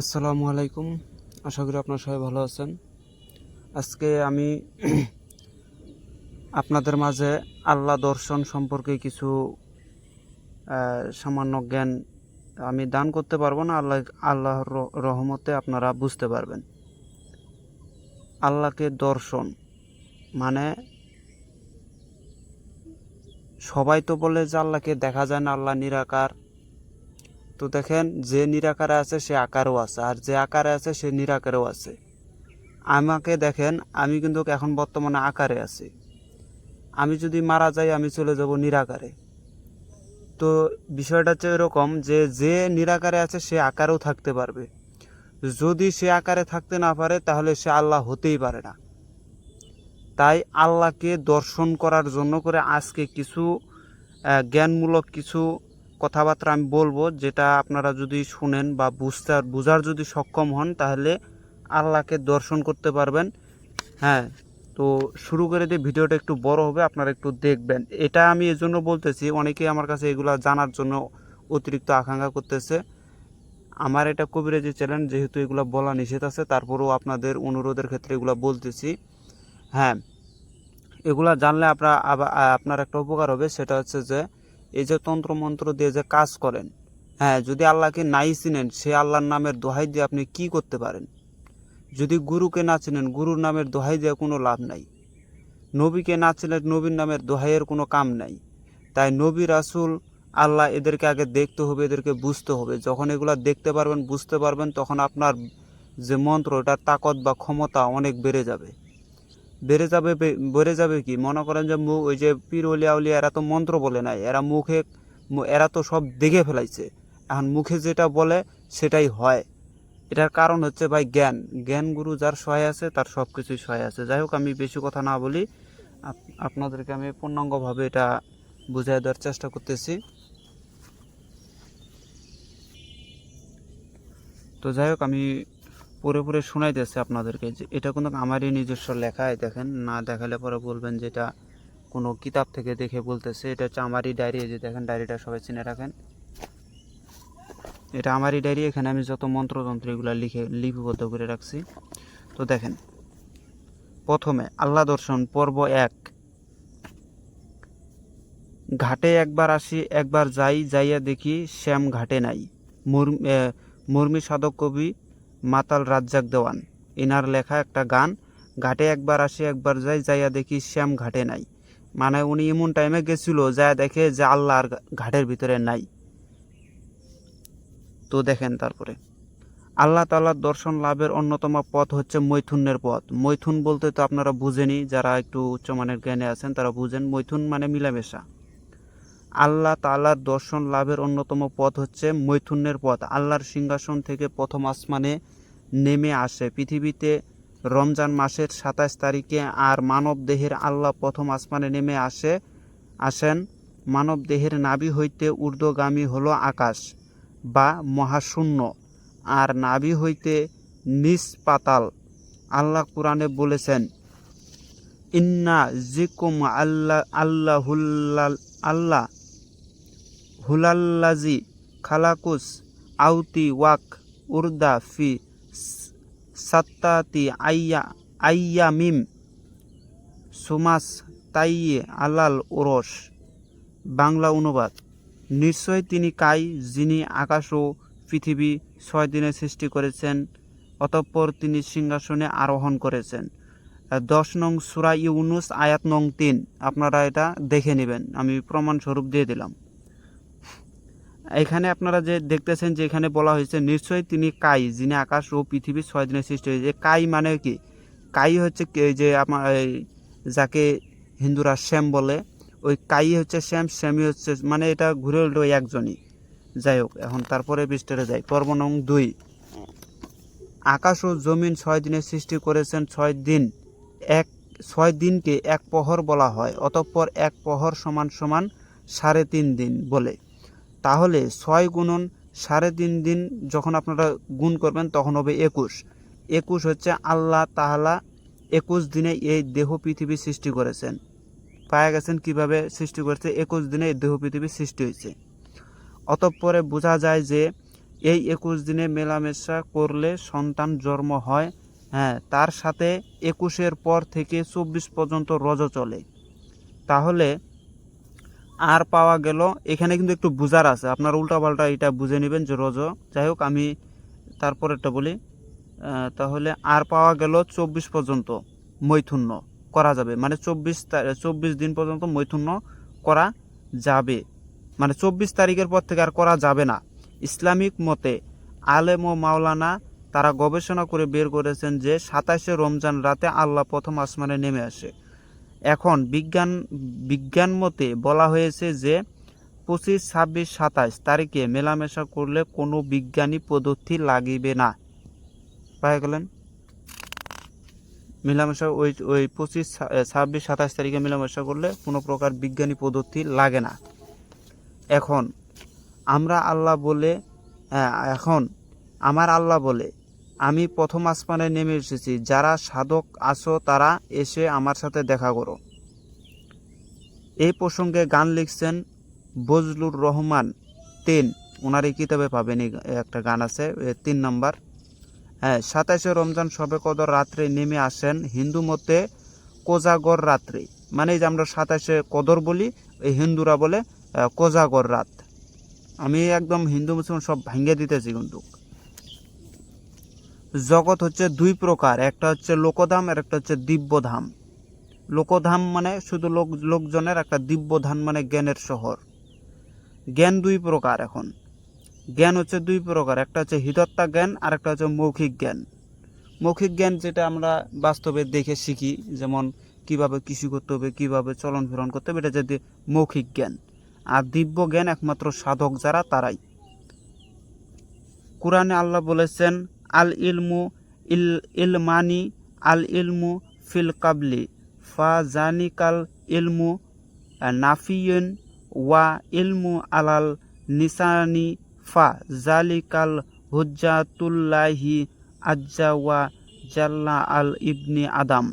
আসসালামু আলাইকুম। আশা করি আপনার সবাই ভালো আছেন। আজকে আমি আপনাদের মাঝে আল্লাহ দর্শন সম্পর্কে কিছু সামান্য জ্ঞান আমি দান করতে পারব না। আল্লাহ, আল্লাহর রহমতে আপনারা বুঝতে পারবেন। আল্লাহকে দর্শন মানে সবাই তো বলে যে আল্লাহকে দেখা যায় না, আল্লাহ নিরাকার। তো দেখেন, যে নিরাকারে আছে, সে আকারও আছে, আর যে আকারে আছে, সে নিরাকারেও আছে। আমাকে দেখেন, আমি কিন্তু এখন বর্তমানে আকারে আছি। আমি যদি মারা যাই, আমি চলে যাব নিরাকারে। তো বিষয়টা হচ্ছে এরকম যে যে নিরাকারে আছে, সে আকারেও থাকতে পারবে। যদি সে আকারে থাকতে না পারে, তাহলে সে আল্লাহ হতেই পারে না। তাই আল্লাহকে দর্শন করার জন্য করে আজকে কিছু জ্ঞানমূলক কিছু কথাবার্তা আমি বলব, যেটা আপনারা যদি শুনেন বা বুঝতে বোঝার যদি সক্ষম হন, তাহলে আল্লাহকে দর্শন করতে পারবেন। হ্যাঁ তো শুরু করে দিয়ে ভিডিওটা একটু বড় হবে, আপনারা একটু দেখবেন। এটা আমি এজন্য বলতেছি, অনেকেই আমার কাছে এগুলো জানার জন্য অতিরিক্ত আকাঙ্ক্ষা করতেছে। আমার এটা কবিরাজি চ্যানেল, যেহেতু এগুলো বলা নিষেধ আছে, তারপরেও আপনাদের অনুরোধের ক্ষেত্রে এগুলো বলতেছি। হ্যাঁ এগুলা জানলে আপনার আপনার একটা উপকার হবে, সেটা হচ্ছে যে এই যে তন্ত্রমন্ত্র দিয়ে যে কাজ করেন হ্যাঁ যদি আল্লাহকে নাই চিনেন, সে আল্লাহর নামের দোহাই দিয়ে আপনি কি করতে পারেন? যদি গুরুকে না চিনেন, গুরুর নামের দোহাই দিয়ে কোনো লাভ নাই। নবীকে না চিনেন, নবীর নামের দোহাইয়ের কোনো কাম নাই। তাই নবী রাসুল, আল্লাহ এদেরকে আগে দেখতে হবে, এদেরকে বুঝতে হবে। যখন এগুলা দেখতে পারবেন, বুঝতে পারবেন, তখন আপনার যে মন্ত্র এটার তাকত বা ক্ষমতা অনেক বেড়ে যাবে। বেড়ে যাবে বেড়ে যাবে কি? মনে করেন যে মুখ ওই যে পীর উলিয়া উলিয়া এরা তো মন্ত্র বলে নাই। এরা মুখে এরা তো সব দেখে ফেলাইছে। এখন মুখে যেটা বলে, সেটাই হয়। এটার কারণ হচ্ছে ভাই জ্ঞান। জ্ঞান গুরু যার সহায় আছে, তার সব কিছুই সহায় আছে। যাই হোক, আমি বেশি কথা না বলি। আপনাদেরকে আমি পূর্ণাঙ্গভাবে এটা বুঝিয়ে দেওয়ার চেষ্টা করতেছি। তো যাই হোক, আমি পরে পরে শোনাইতেছি আপনাদেরকে যে এটা কোনো আমারই নিজস্ব লেখায় দেখেন, না দেখালে পরে বলবেন যে এটা কোনো কিতাব থেকে দেখে বলতেছে, এটা হচ্ছে আমারই ডায়েরি যে দেখেন, ডায়েরিটা সবাই চিনে রাখেন। এটা আমারই ডায়েরি, এখানে আমি যত মন্ত্রতন্ত্র এগুলো লিখে, লিপিবদ্ধ করে রাখছি। তো দেখেন, প্রথমে আল্লাহ দর্শন, পর্ব এক। ঘাটে একবার আসি, একবার যাই, যাইয়া দেখি শ্যাম ঘাটে নাই। মুর্মি সাধক কবি মাতাল রাজ্জাক দেওয়ান। এনার লেখা একটা গান, ঘাটে একবার আসি, একবার যাই, যাইয়া দেখি শ্যাম ঘাটে নাই। মানে উনি এমন টাইমে গেছিল যা দেখে যে আল্লাহ আর ঘাটের ভিতরে নাই। তো দেখেন তারপরে, আল্লাহ তাআলার দর্শন লাভের অন্যতম পথ হচ্ছে মৈথুনের পথ। মৈথুন বলতে তো আপনারা বুঝেনি যারা একটু উচ্চমানের জ্ঞানে আছেন, তারা বুঝেন মৈথুন মানে মিলামেশা। আল্লাহ তাআলার দর্শন লাভের অন্যতম পথ হচ্ছে মৈথুনের পথ। আল্লাহর সিংহাসন থেকে প্রথম আসমানে নেমে আসে। পৃথিবীতে রমজান মাসের সাতাশ তারিখে আর মানব দেহের আল্লাহ প্রথম আসমানে নেমে আসে, আসেন। মানব দেহের নাভি হইতে ঊর্ধ্বগামী হলো আকাশ বা মহাশূন্য আর নাভি হইতে নিচ পাতাল। আল্লাহ কোরআনে বলেছেন, ইন্না জিকুম আল্লাহ আল্লাহুল্লাল আল্লাহ হুলাল্লাজি খালাকুস আউতি ওয়াক উর্দা ফি সাত্তাতি আইয়া আইয়া মিম। সুমাস তাইয়ে আলাল ওরস। বাংলা অনুবাদ। নিশ্চয় তিনি কাই, যিনি আকাশ ও পৃথিবী ছয় দিনে সৃষ্টি করেছেন, অতঃপর তিনি সিংহাসনে আরোহণ করেছেন। দশ নং সুরা ইউনুস, আয়াত নং তিন। আপনারা এটা দেখে নেবেন। আমি প্রমাণস্বরূপ দিয়ে দিলাম। এখানে আপনারা যে দেখতেছেন যে এখানে বলা হয়েছে, নিশ্চয়ই তিনি কাই, যিনি আকাশ ও পৃথিবীর ছয় দিনের সৃষ্টি হয়েছে। কাই মানে কি? কাই হচ্ছে যে আমার যাকে হিন্দুরা শ্যাম বলে, ওই কাই হচ্ছে শ্যাম, শ্যামই হচ্ছে মানে এটা ঘুরে উল্টো একজনই। যাই হোক, এখন তারপরে বিস্তারে যাই। পর্ব নং দুই। আকাশ ও জমিন ছয় দিনে সৃষ্টি করেছেন, ছয় দিন। এক, ছয় দিনকে এক প্রহর বলা হয়, অতঃপর এক প্রহর সমান সমান সাড়ে তিন দিন বলে। তাহলে ছয় গুণন সাড়ে তিন দিন যখন আপনারা গুণ করবেন, তখন হবে একুশ। একুশ হচ্ছে আল্লাহ তাহলা একুশ দিনে এই দেহ পৃথিবী সৃষ্টি করেছেন। পায়া গেছেন কীভাবে সৃষ্টি করেছে? একুশ দিনে এই দেহ পৃথিবী সৃষ্টি হয়েছে। অতঃপরে বোঝা যায় যে এই একুশ দিনে মেলামেশা করলে সন্তান জন্ম হয় হ্যাঁ তার সাথে একুশের পর থেকে চব্বিশ পর্যন্ত রজ চলে। তাহলে আর পাওয়া গেল। এখানে কিন্তু একটু বুঝার আছে। আপনার উল্টাপাল্টা এটা বুঝে নেবেন যে রজ। যাই হোক, আমি তারপরেরটা বলি। তাহলে আর পাওয়া গেল চব্বিশ পর্যন্ত মৈথুন্য করা যাবে। মানে চব্বিশ চব্বিশ দিন পর্যন্ত মৈথুন্য করা যাবে। মানে চব্বিশ তারিখের পর থেকে আর করা যাবে না। ইসলামিক মতে আলেম ও মাওলানা তারা গবেষণা করে বের করেছেন যে সাতাশে রমজান রাতে আল্লাহ প্রথম আসমানে নেমে আসে। এখন বিজ্ঞান বিজ্ঞান মতে বলা হয়েছে যে পঁচিশ ছাব্বিশ সাতাশ তারিখে মেলামেশা করলে কোনো বিজ্ঞানী পদ্ধতি লাগিবে না। পাই গেলেন। মেলামেশা ওই ওই পঁচিশ ছাব্বিশ সাতাশ তারিখে মেলামেশা করলে কোনো প্রকার বিজ্ঞানী পদ্ধতি লাগে না। এখন আমরা আল্লাহ বলে আহ, এখন আমার আল্লাহ বলে আমি প্রথম আসমানে নেমে এসেছি, যারা সাধক আছো তারা এসে আমার সাথে দেখা করো। এই প্রসঙ্গে গান লিখছেন বজলুর রহমান, তিন। ওনার এই কিতাবে পাবেন একটা গান আছে তিন নম্বর। হ্যাঁ সাতাশে রমজান সবে কদর রাত্রে নেমে আসেন হিন্দু মতে কোজাগর রাত্রে। মানে যে আমরা সাতাশে কদর বলি, এই হিন্দুরা বলে কোজাগর রাত। আমি একদম হিন্দু মুসলমান সব ভাঙ্গে দিতেছি কিন্তু। জগৎ হচ্ছে দুই প্রকার, একটা হচ্ছে লোকধাম আর একটা হচ্ছে দিব্যধাম। লোকধাম মানে শুধু লোক, লোকজনের একটা দিব্যধাম মানে জ্ঞানের শহর। জ্ঞান দুই প্রকার এখন। জ্ঞান হচ্ছে দুই প্রকার, একটা হচ্ছে হৃদত্তা জ্ঞান আর একটা হচ্ছে মৌখিক জ্ঞান। মৌখিক জ্ঞান যেটা আমরা বাস্তবে দেখে শিখি, যেমন কীভাবে কৃষি করতে হবে, কীভাবে চলন ফিরন করতে হবে, এটা যদি মৌখিক জ্ঞান। আর দিব্য জ্ঞান একমাত্র সাধক যারা, তারাই। কোরআনে আল্লাহ বলেছেন আল ইলমু ইল ইলমানি আল ইলমু ফিল কাবলি, ফা জানিকাল ইলমু নাফিয়ন ওয়া ইলমু আলাল নিসানি, ফা জালিকাল হুজ্জাতুল্লাহি আজ্জা ওয়া জাল্লা আল ইবনি আদাম।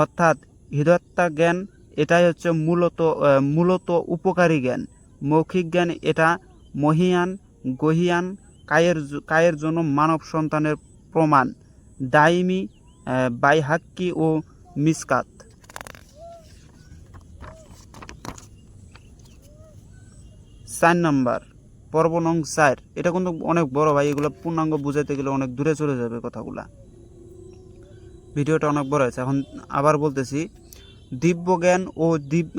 অর্থাৎ হৃদত্তা জ্ঞান, এটাই হচ্ছে মূলত মূলত উপকারী জ্ঞান। মৌখিক জ্ঞান, এটা মহিয়ান, গহিয়ান কায়ের কায়ের জন্য মানব সন্তানের প্রমাণ দাইমি বাইহাক্কি ও মিসকাত। চার নাম্বার, পর্ব নং চার। এটা কিন্তু অনেক বড় ভাই, এগুলো পূর্ণাঙ্গ বুঝাইতে গেলে অনেক দূরে চলে যাবে কথাগুলা। ভিডিওটা অনেক বড় হয়েছে। এখন আবার বলতেছি দিব্য জ্ঞান ও দিব-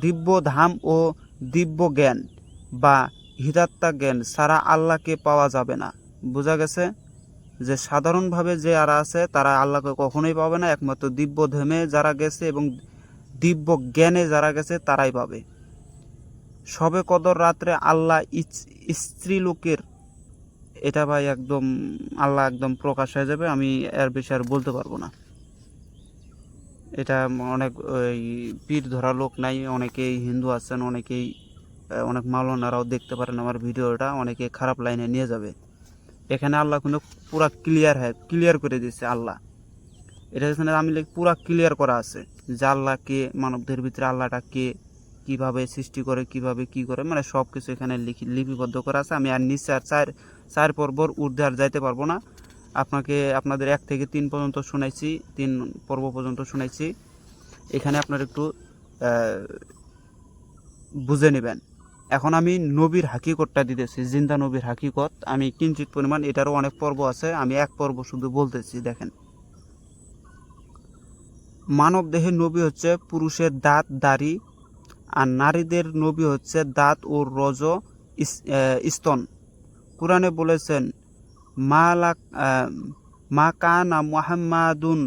দিব্য ধাম ও দিব্য জ্ঞান বা হিদাত্তা জ্ঞান সারা আল্লাহকে পাওয়া যাবে না। বোঝা গেছে? যে সাধারণভাবে যে যারা আছে, তারা আল্লাহকে কখনোই পাবে না। একমাত্র দিব্য ধামে যারা গেছে এবং দিব্য জ্ঞানে যারা গেছে, তারাই পাবে। সবে কদর রাত্রে আল্লাহ ইচ- স্ত্রীলোকের এটা ভাই একদম, আল্লাহ একদম প্রকাশ হয়ে যাবে। আমি এর বেশি আর বলতে পারব না। এটা অনেক, ওই পীর ধরা লোক নাই। অনেকেই হিন্দু আছেন, অনেকেই অনেক মাওলানারাও দেখতে পারেন আমার ভিডিওটা, অনেকে খারাপ লাইনে নিয়ে যাবে। এখানে আল্লাহ কিন্তু পুরা ক্লিয়ার হয় ক্লিয়ার করে দিয়েছে আল্লাহ। এটা এখানে আমি পুরা ক্লিয়ার করা আছে যে আল্লাহ কে, মানবদের ভিতরে আল্লাহটা কে, কীভাবে সৃষ্টি করে, কীভাবে কি করে মানে সব কিছু এখানে লিখি, লিপিবদ্ধ করা আছে। আমি আর নিচে আর চার চার পর্বর ঊর্ধ্বে আর যাইতে পারব না। আপনাকে আপনাদের এক থেকে তিন পর্যন্ত শুনাইছি, তিন পর্ব পর্যন্ত শুনাইছি। এখানে আপনার একটু বুঝে নেবেন। এখন আমি নবীর হাকিকতটা দিতেছি, জিন্দা নবীর হাকিকত। আমি কিঞ্চিত পরিমাণ এটারও অনেক পর্ব আছে, আমি এক পর্ব শুধু বলতেছি, দেখেন। মানব দেহের নবী হচ্ছে পুরুষের দাঁত, দাড়ি, আর নারীদের নবী হচ্ছে দাঁত ও রজ স্তন। কোরআনে বলেছেন, মা লাক মা কানা মোহাম্মাদুন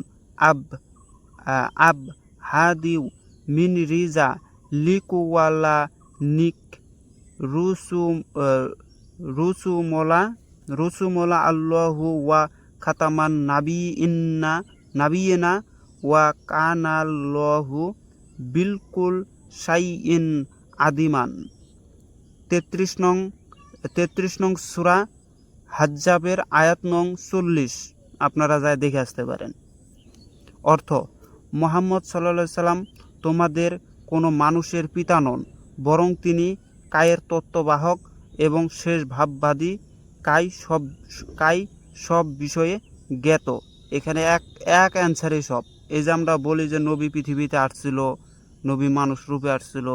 আব আব হাদিউ মিন রিজা লিকুওয়ালা নিক আহ, রুসুমলা রুসুমলা আল্লাহু ওয়া খাতামান নাবি নাবিয়েনা ওয়া কানাল্লাহু বিলকুল সাইইন আদিমান। তেত্রিশ নং তেত্রিশ নং সুরা হাজ্জাবের আয়াত নং চল্লিশ। আপনারা যায় দেখে আসতে পারেন। অর্থ মোহাম্মদ সাল্লা সাল্লাম তোমাদের কোনো মানুষের পিতা নন বরং তিনি কায়ের তত্ত্ববাহক এবং শেষ ভাববাদী কাই সব কাই সব বিষয়ে জ্ঞাত। এখানে এক এক অ্যান্সারে সব। এই যে আমরা বলি যে নবী পৃথিবীতে আসছিল, নবী মানুষ রূপে আসছিল,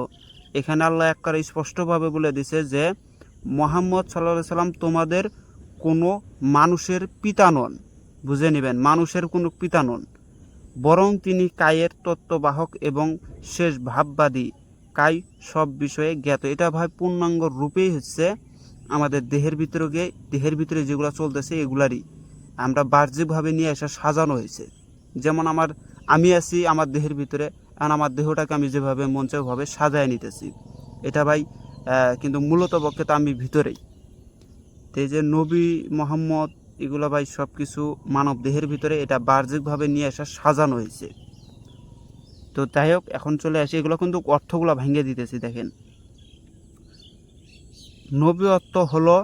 এখানে আল্লাহ একবারে স্পষ্টভাবে বলে দিছে যে, মোহাম্মদ সাল্লাহ সাল্লাম তোমাদের কোনো মানুষের পিতা নন। বুঝে নেবেন, মানুষের কোনো পিতা নন। বরং তিনি কায়ের তত্ত্ববাহক এবং শেষ ভাববাদী। কাই সব বিষয়ে জ্ঞাত। এটা ভাই পূর্ণাঙ্গ রূপেই হচ্ছে আমাদের দেহের ভিতরে গিয়ে, দেহের ভিতরে যেগুলো চলতেছে এগুলারই। আমরা বাহ্যিকভাবে নিয়ে আসা সাজানো হয়েছে। যেমন আমার, আমি আছি আমার দেহের ভিতরে আর আমার দেহটাকে আমি যেভাবে মন চাই ওভাবে সাজায় নিতেছি। এটা ভাই কিন্তু মূলত পক্ষে তো আমি ভিতরেই। তো যে নবী মোহাম্মদ, এগুলো ভাই সব কিছু মানব দেহের ভিতরে, এটা বাহ্যিকভাবে নিয়ে আসা সাজানো হয়েছে। তো যাই হোক, এখন চলে আসি। এগুলো কিন্তু অর্থগুলো ভেঙে দিতেছি, দেখেন। নবী অর্থ হলো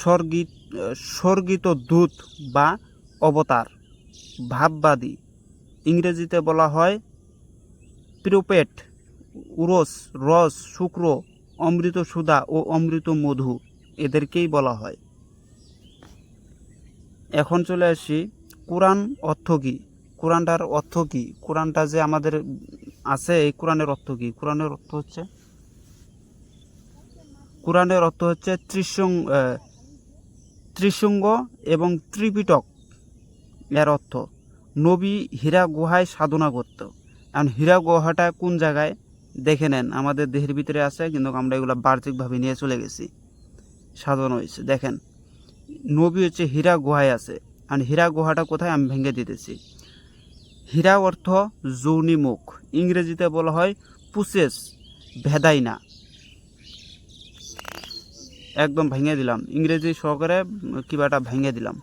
স্বর্গিত স্বর্গিত দূত বা অবতার, ভাববাদী। ইংরেজিতে বলা হয় প্রিপেট, উরস, রস, শুক্র অমৃত সুদা ও অমৃত মধু এদেরকেই বলা হয়। এখন চলে আসি, কোরআন অর্থ কী? কোরআনটার অর্থ কী? কোরআনটা যে আমাদের আছে এই কোরআনের অর্থ কী? কোরআনের অর্থ হচ্ছে কোরআনের অর্থ হচ্ছে ত্রিসং আহ, ত্রিসঙ্গ এবং ত্রিপিটক এর অর্থ। নবী হীরা গুহায় সাধনা করত। এখন হীরা গুহাটা কোন জায়গায়? দেখে নেন আমাদের দেহের ভিতরে আছে কিন্তু আমরা এগুলো বাহ্যিকভাবে নিয়ে চলে গেছি। সাজানো হয়েছে দেখেন। নবী হচ্ছে হীরা গুহায় আছে। আর হীরা গুহাটা কোথায়? আমি ভেঙে দিতেছি। হীরা অর্থ যৌনিমুখ ইংরেজিতে বলা হয় পুসেস, ভেদাইনা। একদম ভেঙে দিলাম। ইংরেজি সহকারে কিবাটা ভেঙে দিলাম।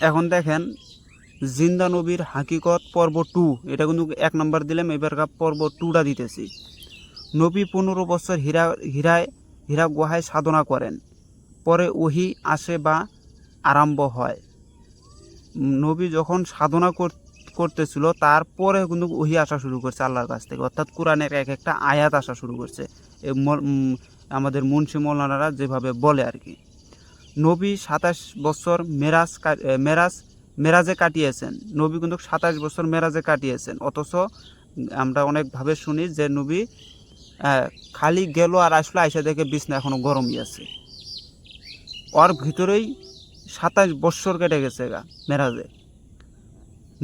এখন দেখেন, জিন্দা নবীর হাকিকত পর্ব টু। এটা কিন্তু এক নম্বর দিলাম, এবার পর্ব টুটা দিতেছি। নবী পনেরো বছর হীরা, হীরায়, হীরা গুহায় সাধনা করেন। পরে ওহি আসে বা আরম্ভ হয়। নবী যখন সাধনা কর- করতেছিল, তারপরে কিন্তু ওহি আসা শুরু করছে আল্লাহর কাছ থেকে। অর্থাৎ কোরআনের এক একটা আয়াত আসা শুরু করছে। আমাদের মুন্সি মৌলানারা যেভাবে বলে আর কি। নবী সাতাশ বছর মেরাজ মেরাজ, মেরাজে কাটিয়েছেন। নবী কিন্তু সাতাশ বছর মেরাজে কাটিয়েছেন। অথচ আমরা অনেকভাবে শুনি যে নবী খালি গেল আর আসলো আইসা দেখে বিছনা এখনও গরমই আছে। ওর ভিতরেই সাতাশ বৎসর কেটে গেছে গা, মেরাজে।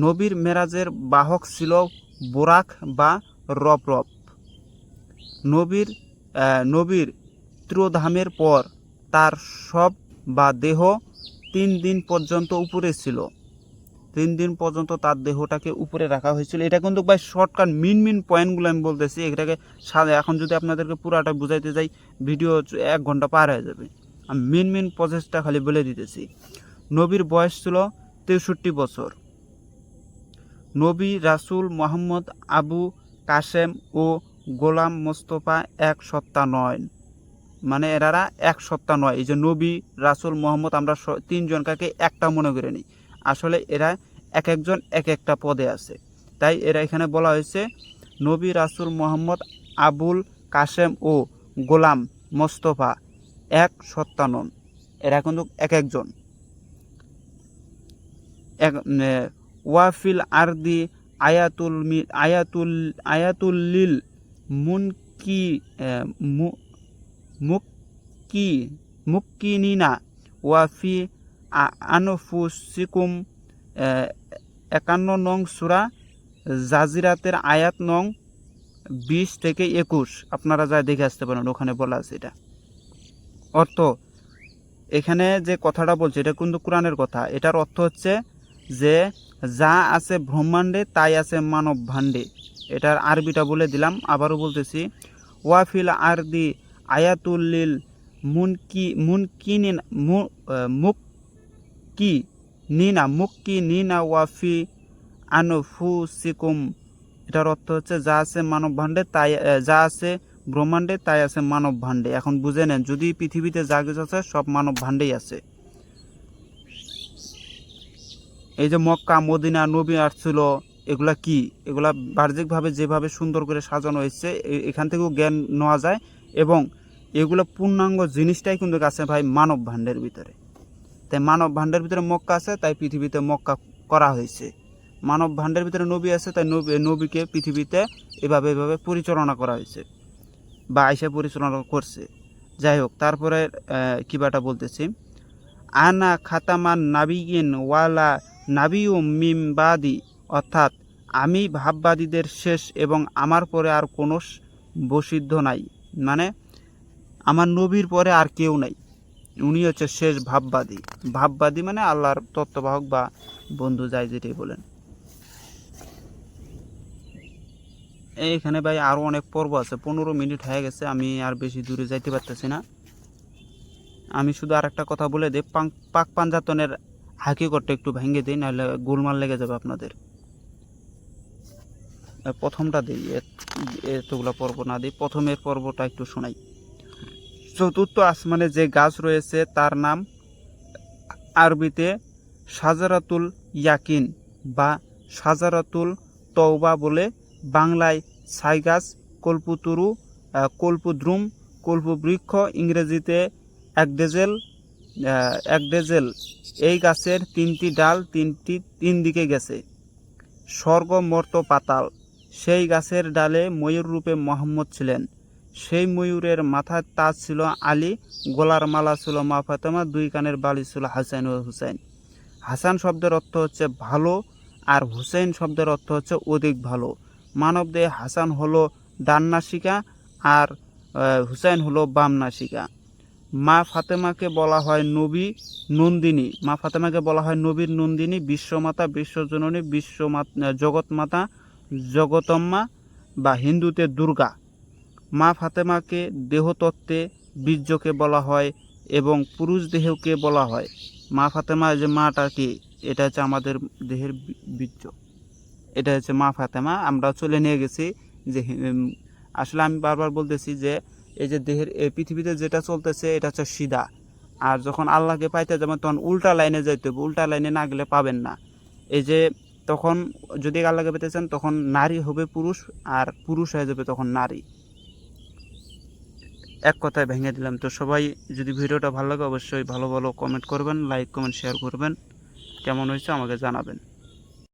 নবীর মেরাজের বাহক ছিল বোরাক বা রপ রপ নবীর নবীর ত্রোধামের পর তার সব বা দেহ তিন দিন পর্যন্ত উপরে ছিল। তিন দিন পর্যন্ত তার দেহটাকে উপরে রাখা হয়েছিল। এটা কিন্তু ভাই শর্টকাট, মিন মিন পয়েন্টগুলো আমি বলতেছি। এটাকে এখন যদি আপনাদেরকে পুরাটা বুঝাইতে যাই, ভিডিও এক ঘণ্টা পার হয়ে যাবে। আমি মিন মিন প্রসেসটা খালি বলে দিতেছি। নবীর বয়স ছিল তেষট্টি বছর। নবী রাসূল মোহাম্মদ আবু কাসেম ও গোলাম মোস্তফা এক সত্তা নয়। মানে এরারা এক সত্তা নয়। এই যে নবী, রাসূল, মোহাম্মদ, আমরা স- তিনজনকাকে একটা মনে করে নিই। আসলে এরা এক একজন এক একটা পদে আছে। তাই এরা এখানে বলা হয়েছে, নবী, রাসূল, মোহাম্মদ, আবুল কাসেম ও গোলাম মোস্তফা এক সত্তা নন এরা কিন্তু এক একজন। এক ওয়াফিল আরদি আয়াতুল আয়াতুল আয়াতুল্লিল মুনকি মুক্কি, মুক্কিনিনা ওয়াফি আনফুসিকুম একান্ন নং সুরা জাজিরাতের আয়াত নং বিশ থেকে একুশ। আপনারা যা দেখে আসতে পারেন, ওখানে বলা আছে এটা। অর্থ। এখানে যে কথাটা বলছে এটা কিন্তু কোরআনের কথা। এটার অর্থ হচ্ছে যে যা আছে ব্রহ্মাণ্ডে তাই আছে মানব ভাণ্ডে এটার আরবিটা বলে দিলাম আবারও বলতেছি ওয়াফিল আরদি আয়াতুল্লিল মুনকি মুনকিনি মু- আহ, মুক্কি নিনা মুক্কি নিনা ওয়াফি আনফুসিকুম। এটার অর্থ হচ্ছে যা আছে মানব ভাণ্ডে তাই যা আছে ব্রহ্মাণ্ডে, তাই আছে মানব ভাণ্ডে। এখন বুঝে নেন, যদি পৃথিবীতে যা কিছু আছে, সব মানব ভাণ্ডেই আছে। এই যে মক্কা, মদিনা, নবী আসছিল, এগুলা কি? এগুলা বাহ্যিকভাবে যেভাবে সুন্দর করে সাজানো হয়েছে এখান থেকেও জ্ঞান নেওয়া যায় এবং এগুলো পূর্ণাঙ্গ জিনিসটাই কিন্তু আছে ভাই মানব ভাণ্ডের ভিতরে। তাই মানব ভাণ্ডের ভিতরে মক্কা আছে, তাই পৃথিবীতে মক্কা করা হয়েছে। মানব ভাণ্ডের ভিতরে নবী আছে, তাই নবী নবীকে পৃথিবীতে এভাবে এভাবে পরিচালনা করা হয়েছে। বা আইসা পরিচালনা করছে। যাই হোক, তারপরে কিবাটা বলতেছি? আনা খাতামান নাবিগিন ওয়ালা নাবিউ মিমবাদি অর্থাৎ, আমি ভাববাদীদের শেষ এবং আমার পরে আর কোনো বসিদ্ধ নাই। মানে আমার নবীর পরে আর কেউ নাই। উনি হচ্ছে শেষ ভাববাদী। ভাববাদী মানে আল্লাহর তত্ত্ববাহক বা বন্ধু যাই যেটাই বলেন। এইখানে ভাই আরও অনেক পর্ব আছে। পনেরো মিনিট হয়ে গেছে, আমি আর বেশি দূরে যাইতে পারতেছি না। আমি শুধু আর একটা কথা বলে দিই পাক পাঞ্জাতনের হাকিকতটা একটু ভেঙে দিই, নাহলে গোলমাল লেগে যাবে আপনাদের। প্রথমটা দিই এত- এতগুলো পর্ব না দিই, প্রথমের পর্বটা একটু শোনাই। চতুর্থ আসমানে যে গাছ রয়েছে, তার নাম আরবিতে সাজারাতুল ইয়াকিন বা সাজারাতুল তওবা বলে বাংলায় সাইগাছ কল্পতরু কল্পদ্রুম, কল্পবৃক্ষ, ইংরেজিতে একডেজেল একডেজেল এই গাছের তিনটি ডাল তিনটি, তিন দিকে গেছে। স্বর্গ মর্ত পাতাল। সেই গাছের ডালে ময়ূর রূপে মোহাম্মদ ছিলেন। সেই ময়ূরের মাথার তাজ ছিল আলী, গলার মালা ছিল মা ফাতেমা, দুই কানের বালি ছিল হাসান ও হুসাইন। হাসান শব্দের অর্থ হচ্ছে ভালো, আর হুসেন শব্দের অর্থ হচ্ছে অধিক ভালো। মানবদেহে হাসান হলো ডান নাসিকা আর হুসাইন হলো বাম নাসিকা। মা ফাতেমাকে বলা হয় নবী নন্দিনী। মা ফাতেমাকে বলা হয় নবীর নন্দিনী, বিশ্বমাতা, বিশ্বজননী, বিশ্বমাতা জগৎমাতা জগতম্মা বা হিন্দুতে দুর্গা। মা ফাতেমাকে দেহতত্ত্বে বীর্যকে বলা হয় এবং পুরুষ দেহকে বলা হয়। মা ফাতেমা যে মাটা কি? এটা হচ্ছে আমাদের দেহের বীর্য। এটা হচ্ছে মা ফাতেমা। আমরা চলে নিয়ে গেছি যে আসলে আমি বারবার বলতেছি যে, এই যে দেহের, এই পৃথিবীতে যেটা চলতেছে, এটা হচ্ছে সিধা আর যখন আল্লাহকে পাইতে যাবেন, তখন উল্টা লাইনে যাইতে হবে। উল্টা লাইনে না গেলে পাবেন না। এই যে, তখন যদি আল্লাহকে পেতে চান, তখন নারী হবে পুরুষ, আর পুরুষ হয়ে যাবে তখন নারী। এক কথায় ভেঙে দিলাম। তো সবাই যদি ভিডিওটা ভালো লাগে, অবশ্যই ভালো ভালো কমেন্ট করবেন লাইক কমেন্ট শেয়ার করবেন। কেমন হয়েছে আমাকে জানাবেন।